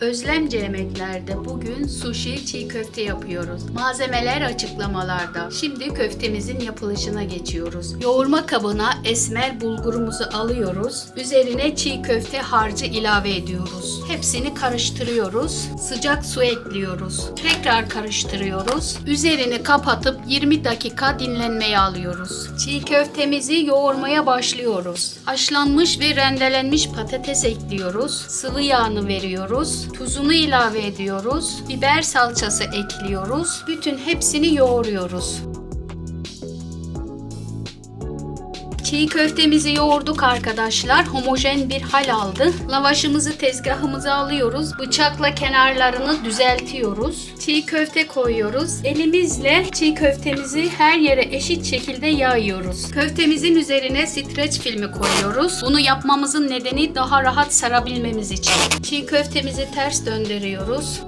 Özlemce yemeklerde bugün sushi çiğ köfte yapıyoruz. Malzemeler açıklamalarda. Şimdi köftemizin yapılışına geçiyoruz. Yoğurma kabına esmer bulgurumuzu alıyoruz. Üzerine çiğ köfte harcı ilave ediyoruz. Hepsini karıştırıyoruz. Sıcak su ekliyoruz. Tekrar karıştırıyoruz. Üzerini kapatıp 20 dakika dinlenmeye alıyoruz. Çiğ köftemizi yoğurmaya başlıyoruz. Haşlanmış ve rendelenmiş patates ekliyoruz. Sıvı yağını veriyoruz. Tuzunu ilave ediyoruz. Biber salçası ekliyoruz. Bütün hepsini yoğuruyoruz. Çiğ köftemizi yoğurduk arkadaşlar. Homojen bir hal aldı. Lavaşımızı tezgahımıza alıyoruz. Bıçakla kenarlarını düzeltiyoruz. Çiğ köfte koyuyoruz. Elimizle çiğ köftemizi her yere eşit şekilde yayıyoruz. Köftemizin üzerine streç filmi koyuyoruz. Bunu yapmamızın nedeni daha rahat sarabilmemiz için. Çiğ köftemizi ters döndürüyoruz.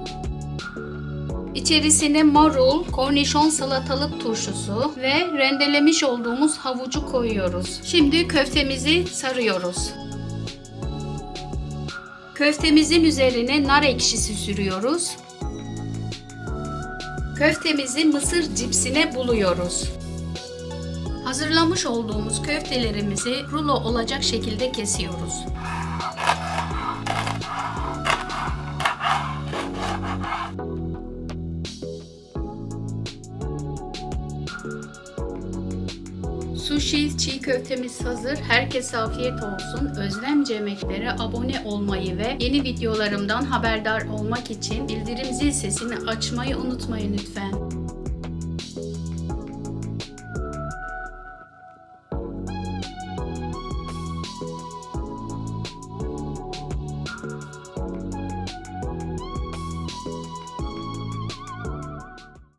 İçerisine marul, kornişon salatalık turşusu ve rendelemiş olduğumuz havucu koyuyoruz. Şimdi köftemizi sarıyoruz. Köftemizin üzerine nar ekşisi sürüyoruz. Köftemizi mısır cipsine buluyoruz. Hazırlamış olduğumuz köftelerimizi rulo olacak şekilde kesiyoruz. Sushi çiğ köftemiz hazır. Herkese afiyet olsun. Özlemci yemeklere abone olmayı ve yeni videolarımdan haberdar olmak için bildirim zil sesini açmayı unutmayın lütfen.